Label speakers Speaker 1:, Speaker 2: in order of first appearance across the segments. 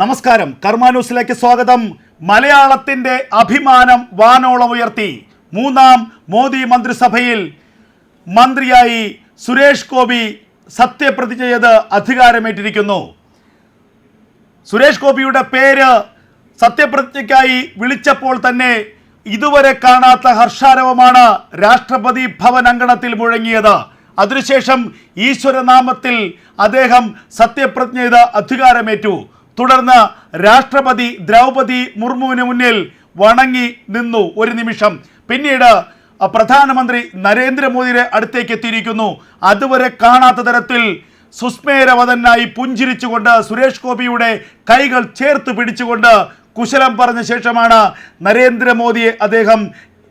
Speaker 1: നമസ്കാരം. കർമാന്യൂസിലേക്ക് സ്വാഗതം. മലയാളത്തിന്റെ അഭിമാനം വാനോളം ഉയർത്തി. മൂന്നാം മോദി മന്ത്രിസഭയിൽ മന്ത്രിയായി സുരേഷ് ഗോപി സത്യപ്രതിജ്ഞ ചെയ്ത് അധികാരമേറ്റിരിക്കുന്നു. സുരേഷ് ഗോപിയുടെ പേര് സത്യപ്രതിജ്ഞയ്ക്കായി വിളിച്ചപ്പോൾ തന്നെ ഇതുവരെ കാണാത്ത ഹർഷാരവമാണ് രാഷ്ട്രപതി ഭവൻ അങ്കണത്തിൽ മുഴങ്ങിയത്. അതിനുശേഷം ഈശ്വരനാമത്തിൽ അദ്ദേഹം സത്യപ്രതിജ്ഞ ചെയ്ത് അധികാരമേറ്റു. തുടർന്ന് രാഷ്ട്രപതി ദ്രൗപതി മുർമുവിന് മുന്നിൽ വണങ്ങി നിന്നു ഒരു നിമിഷം. പിന്നീട് പ്രധാനമന്ത്രി നരേന്ദ്രമോദിയുടെ അടുത്തേക്ക് എത്തിയിരിക്കുന്നു. അതുവരെ കാണാത്ത തരത്തിൽ സുസ്മേരവതനായി പുഞ്ചിരിച്ചുകൊണ്ട് സുരേഷ് ഗോപിയുടെ കൈകൾ ചേർത്ത് പിടിച്ചുകൊണ്ട് കുശലം പറഞ്ഞ ശേഷമാണ് നരേന്ദ്രമോദിയെ അദ്ദേഹം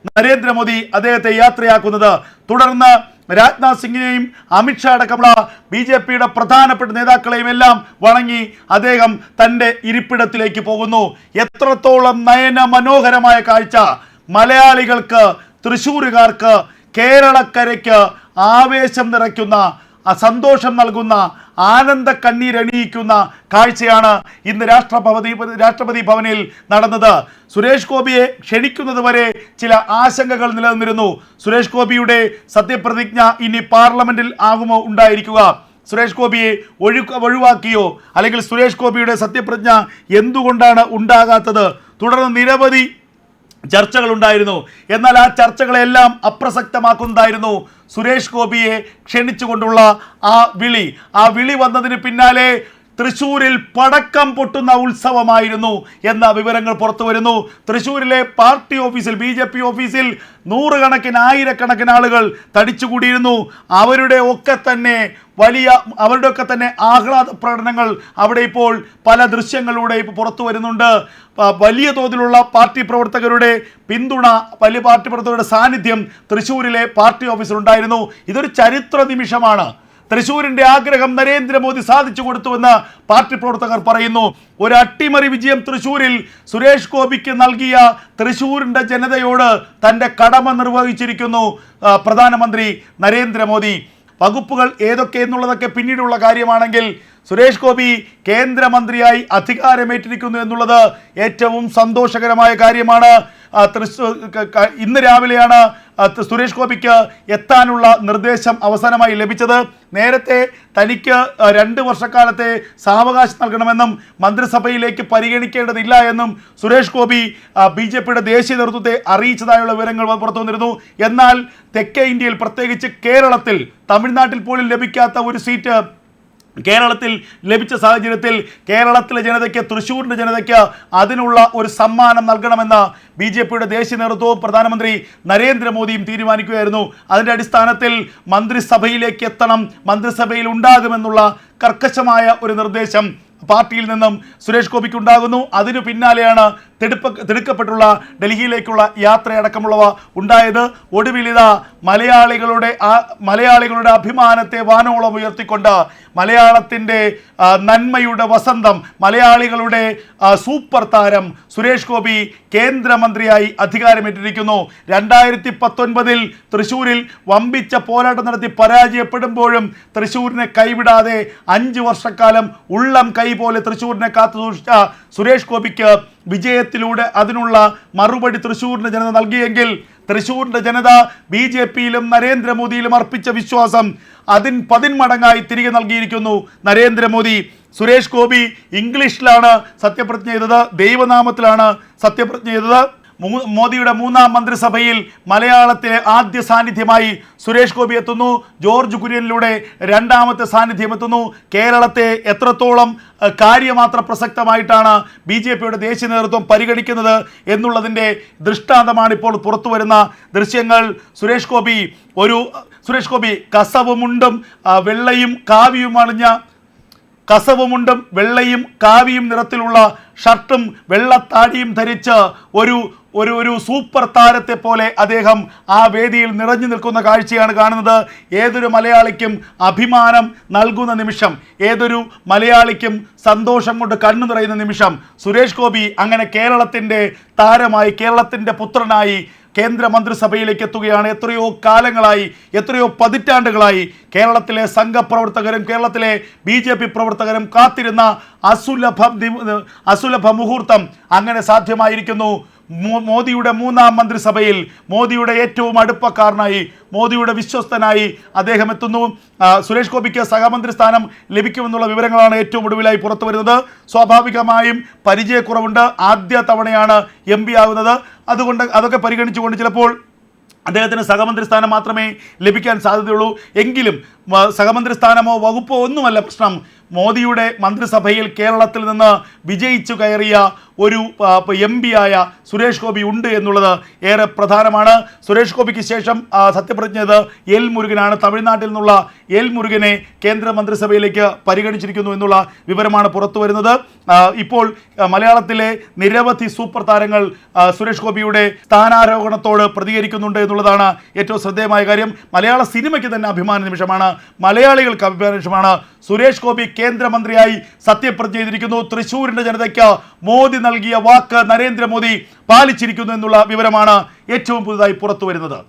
Speaker 1: നരേന്ദ്രമോദി അദ്ദേഹത്തെ യാത്രയാക്കുന്നത്. തുടർന്ന് രാജ്നാഥ് സിംഗിനെയും അമിത്ഷാ അടക്കമുള്ള ബി ജെ പിയുടെ പ്രധാനപ്പെട്ട നേതാക്കളെയും എല്ലാം വണങ്ങി അദ്ദേഹം തന്റെ ഇരിപ്പിടത്തിലേക്ക് പോകുന്നു. എത്രത്തോളം നയന മനോഹരമായ കാഴ്ച മലയാളികൾക്ക് തൃശ്ശൂരുകാർക്ക് കേരളക്കരയ്ക്ക് ആവേശം നിറയ്ക്കുന്ന സന്തോഷം നൽകുന്ന ആനന്ദ കണ്ണീരണിയിക്കുന്ന കാഴ്ചയാണ് ഇന്ന് രാഷ്ട്രപതി രാഷ്ട്രപതി ഭവനിൽ നടന്നത്. സുരേഷ് ഗോപിയെ ക്ഷണിക്കുന്നത് വരെ ചില ആശങ്കകൾ നിലനിന്നിരുന്നു. സുരേഷ് ഗോപിയുടെ സത്യപ്രതിജ്ഞ ഇനി പാർലമെന്റിൽ ആകുമോ ഉണ്ടായിരിക്കുക? സുരേഷ് ഗോപിയെ ഒഴു ഒഴിവാക്കിയോ? അല്ലെങ്കിൽ സുരേഷ് ഗോപിയുടെ സത്യപ്രതിജ്ഞ എന്തുകൊണ്ടാണ് ഉണ്ടാകാത്തത്? തുടർന്ന് നിരവധി ചർച്ചകളുണ്ടായിരുന്നു. എന്നാൽ ആ ചർച്ചകളെല്ലാം അപ്രസക്തമാക്കുന്നതായിരുന്നു. സുരേഷ് ഗോപിയെ ക്ഷണിച്ചുകൊണ്ടുള്ള ആ വിളി. ആ വിളി വന്നതിന് പിന്നാലെ തൃശൂരിൽ പടക്കം പൊട്ടുന്ന ഉത്സവമായിരുന്നു എന്ന വിവരങ്ങൾ പുറത്തു വരുന്നു. തൃശൂരിലെ പാർട്ടി ഓഫീസിൽ ബി ജെ പി ഓഫീസിൽ നൂറുകണക്കിന് ആയിരക്കണക്കിന് ആളുകൾ തടിച്ചുകൂടിയിരുന്നു. അവരുടെ ഒക്കെ തന്നെ വലിയ അവരുടെ ഒക്കെ തന്നെ ആഹ്ലാദ പ്രകടനങ്ങൾ അവിടെ ഇപ്പോൾ പല ദൃശ്യങ്ങളിലൂടെ ഇപ്പോൾ പുറത്തു വരുന്നുണ്ട്. വലിയ തോതിലുള്ള പാർട്ടി പ്രവർത്തകരുടെ പിന്തുണ വലിയ പാർട്ടി പ്രവർത്തകരുടെ സാന്നിധ്യം തൃശ്ശൂരിലെ പാർട്ടി ഓഫീസിലുണ്ടായിരുന്നു ഇതൊരു ചരിത്ര നിമിഷമാണ്. തൃശൂരിന്റെ ആഗ്രഹം നരേന്ദ്രമോദി സാധിച്ചു കൊടുത്തുവെന്ന് പാർട്ടി പ്രവർത്തകർ പറയുന്നു. ഒരു അട്ടിമറി വിജയം തൃശൂരിൽ സുരേഷ് ഗോപിക്ക് നൽകിയ തൃശൂരിന്റെ ജനതയോട് തന്റെ കടമ നിർവഹിച്ചിരിക്കുന്നു പ്രധാനമന്ത്രി നരേന്ദ്രമോദി. വകുപ്പുകൾ ഏതൊക്കെ എന്നുള്ളതൊക്കെ പിന്നീടുള്ള കാര്യമാണെങ്കിൽ സുരേഷ് ഗോപി കേന്ദ്രമന്ത്രിയായി അധികാരമേറ്റിരിക്കുന്നു എന്നുള്ളത് ഏറ്റവും സന്തോഷകരമായ കാര്യമാണ്. തൃശൂർ ഇന്ന് രാവിലെയാണ് സുരേഷ് ഗോപിക്ക് എത്താനുള്ള നിർദ്ദേശം അവസാനമായി ലഭിച്ചത് നേരത്തെ തനിക്ക് രണ്ട് വർഷക്കാലത്തെ സാവകാശം നൽകണമെന്നും മന്ത്രിസഭയിലേക്ക് പരിഗണിക്കേണ്ടതില്ല എന്നും സുരേഷ് ഗോപി ബി ജെ പിയുടെ ദേശീയ നേതൃത്വത്തെ അറിയിച്ചതായുള്ള വിവരങ്ങൾ പുറത്തു വന്നിരുന്നു. എന്നാൽ തെക്കേ ഇന്ത്യയിൽ പ്രത്യേകിച്ച് കേരളത്തിൽ തമിഴ്നാട്ടിൽ പോലും ലഭിക്കാത്ത ഒരു സീറ്റ് കേരളത്തിൽ ലഭിച്ച സാഹചര്യത്തിൽ കേരളത്തിലെ ജനതയ്ക്ക് തൃശ്ശൂരിന്റെ ജനതയ്ക്ക് അതിനുള്ള ഒരു സമ്മാനം നൽകണമെന്ന് ബി ജെ പിയുടെ ദേശീയ നേതൃത്വവും പ്രധാനമന്ത്രി നരേന്ദ്രമോദിയും തീരുമാനിക്കുകയായിരുന്നു. അതിന്റെ അടിസ്ഥാനത്തിൽ മന്ത്രിസഭയിലേക്ക് എത്തണം മന്ത്രിസഭയിൽ ഉണ്ടാകുമെന്നുള്ള കർക്കശമായ ഒരു നിർദ്ദേശം പാർട്ടിയിൽ നിന്നും സുരേഷ് ഗോപിക്ക് ഉണ്ടാകുന്നു. അതിനു പിന്നാലെയാണ് തിടുപ്പ തിടുക്കപ്പെട്ടുള്ള ഡൽഹിയിലേക്കുള്ള യാത്രയടക്കമുള്ളവ ഉണ്ടായത്. ഒടുവിലിത മലയാളികളുടെ ആ മലയാളികളുടെ അഭിമാനത്തെ വാനോളം ഉയർത്തിക്കൊണ്ട് മലയാളത്തിന്റെ നന്മയുടെ വസന്തം മലയാളികളുടെ സൂപ്പർ താരം സുരേഷ് ഗോപി കേന്ദ്രമന്ത്രിയായി അധികാരമേറ്റിരിക്കുന്നു. രണ്ടായിരത്തി പത്തൊൻപതിൽ തൃശ്ശൂരിൽ വമ്പിച്ച പോരാട്ടം നടത്തി പരാജയപ്പെടുമ്പോഴും തൃശ്ശൂരിനെ കൈവിടാതെ അഞ്ച് വർഷക്കാലം ഉള്ളം കൈ പോലെ തൃശ്ശൂരിനെ കാത്തു സൂക്ഷിച്ച സുരേഷ് ഗോപിക്ക് വിജയത്തിലൂടെ അതിനുള്ള മറുപടി തൃശ്ശൂരിന്റെ ജനത നൽകിയെങ്കിൽ തൃശ്ശൂരിന്റെ ജനത ബി ജെ പിയിലും നരേന്ദ്രമോദിയിലും അർപ്പിച്ച വിശ്വാസം അതിൻ പതിന്മടങ്ങായി തിരികെ നൽകിയിരിക്കുന്നു. നരേന്ദ്രമോദി സുരേഷ് ഗോപി ഇംഗ്ലീഷിലാണ് സത്യപ്രതിജ്ഞ ചെയ്തത് ദൈവനാമത്തിലാണ് സത്യപ്രതിജ്ഞ ചെയ്തത്. മോദിയുടെ മൂന്നാം മന്ത്രിസഭയിൽ മലയാളത്തിലെ ആദ്യ സാന്നിധ്യമായി സുരേഷ് ഗോപി എത്തുന്നു. ജോർജ് കുര്യനിലൂടെ രണ്ടാമത്തെ സാന്നിധ്യം എത്തുന്നു. കേരളത്തെ എത്രത്തോളം കാര്യമാത്ര പ്രസക്തമായിട്ടാണ് ബി ജെ പിയുടെ ദേശീയ നേതൃത്വം പരിഗണിക്കുന്നത് എന്നുള്ളതിന്റെ ദൃഷ്ടാന്തമാണ് ഇപ്പോൾ പുറത്തു വരുന്ന ദൃശ്യങ്ങൾ. സുരേഷ് ഗോപി ഒരു സുരേഷ് ഗോപി കസവുമുണ്ടും വെള്ളയും കാവിയും അണിഞ്ഞ കസവുമുണ്ടും വെള്ളയും കാവിയും നിറത്തിലുള്ള ഷർട്ടും വെള്ളത്താടിയും ധരിച്ച് ഒരു ഒരു ഒരു സൂപ്പർ താരത്തെ പോലെ അദ്ദേഹം ആ വേദിയിൽ നിറഞ്ഞു നിൽക്കുന്ന കാഴ്ചയാണ് കാണുന്നത്. ഏതൊരു മലയാളിക്കും അഭിമാനം നൽകുന്ന നിമിഷം ഏതൊരു മലയാളിക്കും സന്തോഷം കൊണ്ട് കണ്ണു നിറയുന്ന നിമിഷം സുരേഷ് ഗോപി അങ്ങനെ കേരളത്തിന്റെ താരമായി കേരളത്തിന്റെ പുത്രനായി കേന്ദ്ര മന്ത്രിസഭയിലേക്ക് എത്തുകയാണ്. എത്രയോ കാലങ്ങളായി എത്രയോ പതിറ്റാണ്ടുകളായി കേരളത്തിലെ സംഘപ്രവർത്തകരും കേരളത്തിലെ ബി ജെ പി പ്രവർത്തകരും കാത്തിരുന്ന അസുലഭ അസുലഭ മുഹൂർത്തം അങ്ങനെ സാധ്യമായിരിക്കുന്നു. മോദിയുടെ മൂന്നാം മന്ത്രിസഭയിൽ മോദിയുടെ ഏറ്റവും അടുപ്പക്കാരനായി മോദിയുടെ വിശ്വസ്തനായി അദ്ദേഹം എത്തുന്നു. സുരേഷ് ഗോപിക്ക് സഹമന്ത്രി സ്ഥാനം ലഭിക്കുമെന്നുള്ള വിവരങ്ങളാണ് ഏറ്റവും ഒടുവിലായി പുറത്തു വരുന്നത്. സ്വാഭാവികമായും പരിചയക്കുറവുണ്ട്. ആദ്യ തവണയാണ് എം പി ആകുന്നത് അതുകൊണ്ട് അതൊക്കെ പരിഗണിച്ചുകൊണ്ട് ചിലപ്പോൾ അദ്ദേഹത്തിന് സഹമന്ത്രി സ്ഥാനം മാത്രമേ ലഭിക്കാൻ സാധ്യതയുള്ളൂ. എങ്കിലും സഹമന്ത്രി സ്ഥാനമോ വകുപ്പോ ഒന്നുമല്ല പ്രശ്നം. മോദിയുടെ മന്ത്രിസഭയിൽ കേരളത്തിൽ നിന്ന് വിജയിച്ചു കയറിയ ഒരു എം ആയ സുരേഷ് ഗോപി ഉണ്ട് എന്നുള്ളത് ഏറെ പ്രധാനമാണ്. സുരേഷ് ഗോപിക്ക് ശേഷം സത്യപ്രതിജ്ഞ ചെയ്ത് എൽ മുരുകനാണ്. തമിഴ്നാട്ടിൽ നിന്നുള്ള എൽ മുരുകനെ കേന്ദ്ര മന്ത്രിസഭയിലേക്ക് പരിഗണിച്ചിരിക്കുന്നു എന്നുള്ള വിവരമാണ് പുറത്തു വരുന്നത്. ഇപ്പോൾ മലയാളത്തിലെ നിരവധി സൂപ്പർ താരങ്ങൾ സുരേഷ് ഗോപിയുടെ സ്ഥാനാരോഹണത്തോട് പ്രതികരിക്കുന്നുണ്ട് എന്നുള്ളതാണ് ഏറ്റവും ശ്രദ്ധേയമായ കാര്യം. മലയാള സിനിമയ്ക്ക് തന്നെ അഭിമാന നിമിഷമാണ്. മലയാളികൾക്ക് അഭിമാന നിമിഷമാണ്. സുരേഷ് ഗോപി കേന്ദ്രമന്ത്രിയായി സത്യപ്രതിജ്ഞ ചെയ്തിരിക്കുന്നു. തൃശ്ശൂരിന്റെ ജനതയ്ക്ക് മോദി നൽകിയ വാക്ക് നരേന്ദ്രമോദി പാലിച്ചിരിക്കുന്നു എന്നുള്ള വിവരമാണ് ഏറ്റവും പുതുതായി പുറത്തു വരുന്നത്